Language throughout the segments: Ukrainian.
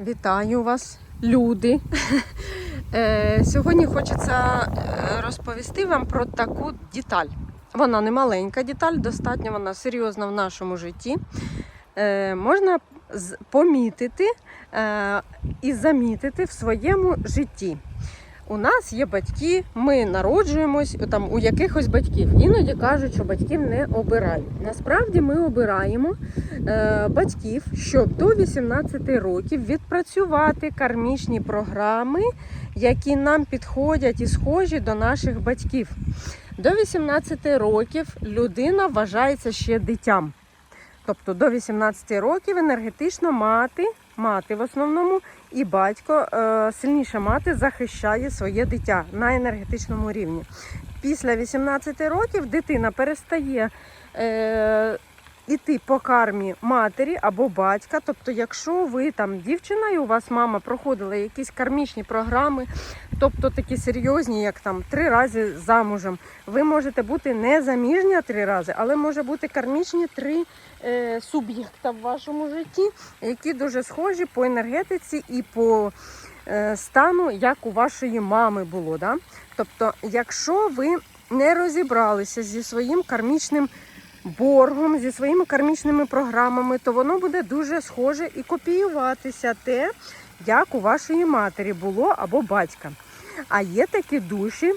Вітаю вас, люди. Е, Сьогодні хочеться е, розповісти вам про таку деталь. Вона не маленька деталь, достатньо вона серйозна в нашому житті. Е, Можна помітити і замітити в своєму житті. У нас є батьки, ми народжуємось там у якихось батьків. Іноді кажуть, що батьків не обирають. Насправді ми обираємо е, батьків, щоб до 18 років відпрацювати кармічні програми, які нам підходять і схожі до наших батьків. До 18 років людина вважається ще дитям. Тобто до 18 років енергетично мати, мати в основному і батько, е, сильніша мати захищає своє дитя на енергетичному рівні. Після 18 років дитина перестає е, іти по кармі матері або батька. Тобто, якщо ви там дівчина і у вас мама проходила якісь кармічні програми, тобто такі серйозні, як там три рази замужем, ви можете бути не заміжня три рази, але може бути кармічні три е, суб'єкта в вашому житті, які дуже схожі по енергетиці і по е, стану, як у вашої мами було. Да? Тобто, якщо ви не розібралися зі своїм кармічним боргом, зі своїми кармічними програмами, то воно буде дуже схоже і копіюватися те, як у вашої матері було або батька. А є такі душі,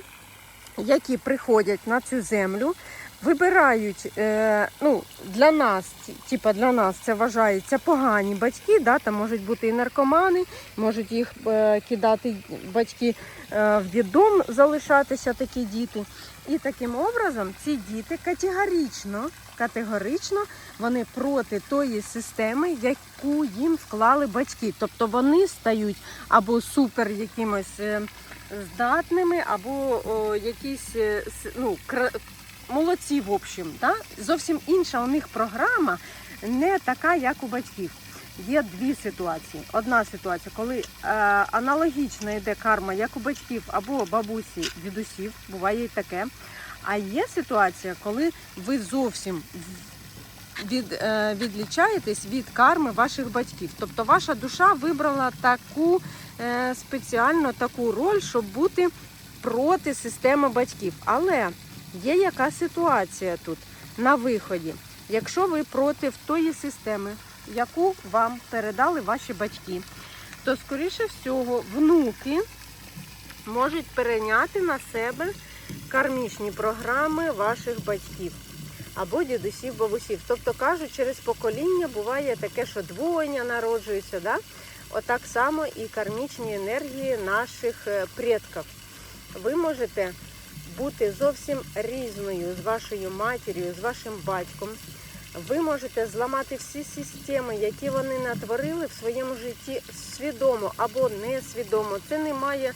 які приходять на цю землю, вибирають, е, ну, для нас, типа для нас це вважається погані батьки, да, там можуть бути і наркомани, можуть їх е, кидати батьки е, в дідом, залишатися такі діти. І таким образом ці діти категорично, категорично вони проти тої системи, яку їм вклали батьки. Тобто вони стають або супер якимось е, здатними, або о, якісь е, ну, молодці, в общем. Да? Зовсім інша у них програма, не така, як у батьків. Є дві ситуації. Одна ситуація, коли е, аналогічно йде карма, як у батьків або бабусі, дідусів, буває і таке. А є ситуація, коли ви зовсім від, е, відлічаєтесь від карми ваших батьків. Тобто ваша душа вибрала таку е, спеціально таку роль, щоб бути проти системи батьків. Але є яка ситуація тут на виході. Якщо ви проти тої системи, яку вам передали ваші батьки, то скоріше всього внуки можуть перейняти на себе кармічні програми ваших батьків або дідусів, бабусів. Тобто кажуть, через покоління буває таке, що двоєння народжуються. Да? Отак само і кармічні енергії наших е, предків. Ви можете бути зовсім різною з вашою матір'ю, з вашим батьком. Ви можете зламати всі системи, які вони натворили в своєму житті свідомо або несвідомо. Це не має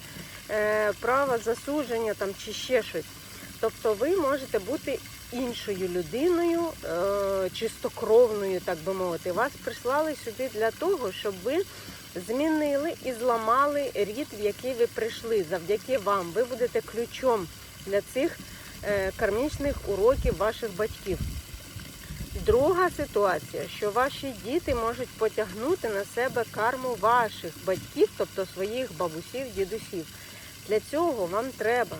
е, права засудження там чи ще щось. Тобто ви можете бути іншою людиною, е, чистокровною, так би мовити. Вас прислали сюди для того, щоб ви змінили і зламали рід, в який ви прийшли. Завдяки вам. Ви будете ключом для цих е, кармічних уроків ваших батьків. Друга ситуація, що ваші діти можуть потягнути на себе карму ваших батьків, тобто своїх бабусів, дідусів. Для цього вам треба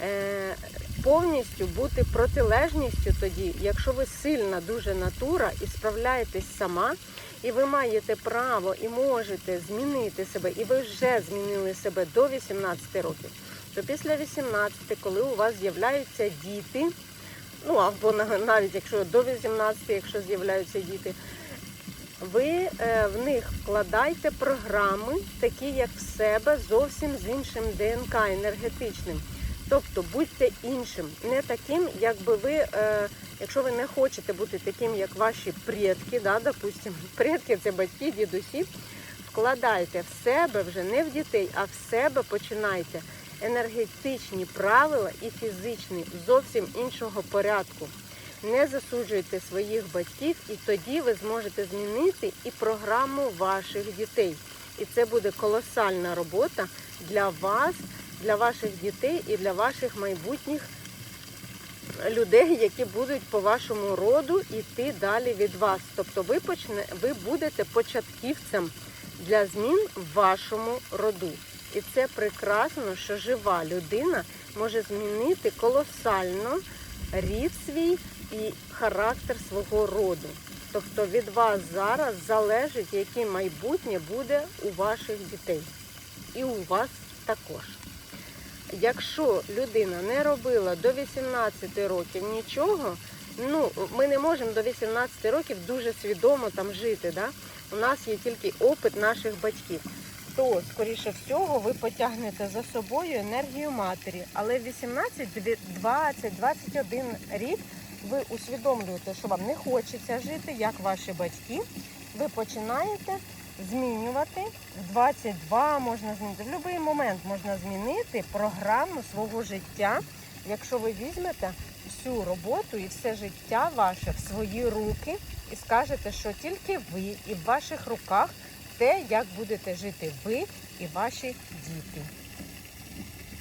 е, повністю бути протилежністю тоді, якщо ви сильна дуже натура і справляєтесь сама, і ви маєте право і можете змінити себе, і ви вже змінили себе до 18 років, то після 18, коли у вас з'являються діти, ну або навіть якщо до 18, якщо з'являються діти, ви е, в них вкладайте програми, такі як в себе, зовсім з іншим ДНК енергетичним. Тобто будьте іншим, не таким, якби ви, е, якщо ви не хочете бути таким, як ваші предки, да, допустим, предки це батьки, дідусі, вкладайте в себе вже не в дітей, а в себе починайте енергетичні правила і фізичні зовсім іншого порядку. Не засуджуйте своїх батьків, і тоді ви зможете змінити і програму ваших дітей. І це буде колосальна робота для вас, для ваших дітей і для ваших майбутніх людей, які будуть по вашому роду йти далі від вас. Тобто ви почне, ви будете початківцем для змін в вашому роду. І це прекрасно, що жива людина може змінити колосально рід свій і характер свого роду. Тобто від вас зараз залежить, яке майбутнє буде у ваших дітей. І у вас також. Якщо людина не робила до 18 років нічого, ну ми не можемо до 18 років дуже свідомо там жити. Да? У нас є тільки опит наших батьків. То, скоріше всього, ви потягнете за собою енергію матері. Але в 18, 20, 21 рік ви усвідомлюєте, що вам не хочеться жити, як ваші батьки. Ви починаєте змінювати в 22 можна змінити. В будь-який момент можна змінити програму свого життя, якщо ви візьмете всю роботу і все життя ваше в свої руки і скажете, що тільки ви і в ваших руках те, як будете жити ви і ваші діти.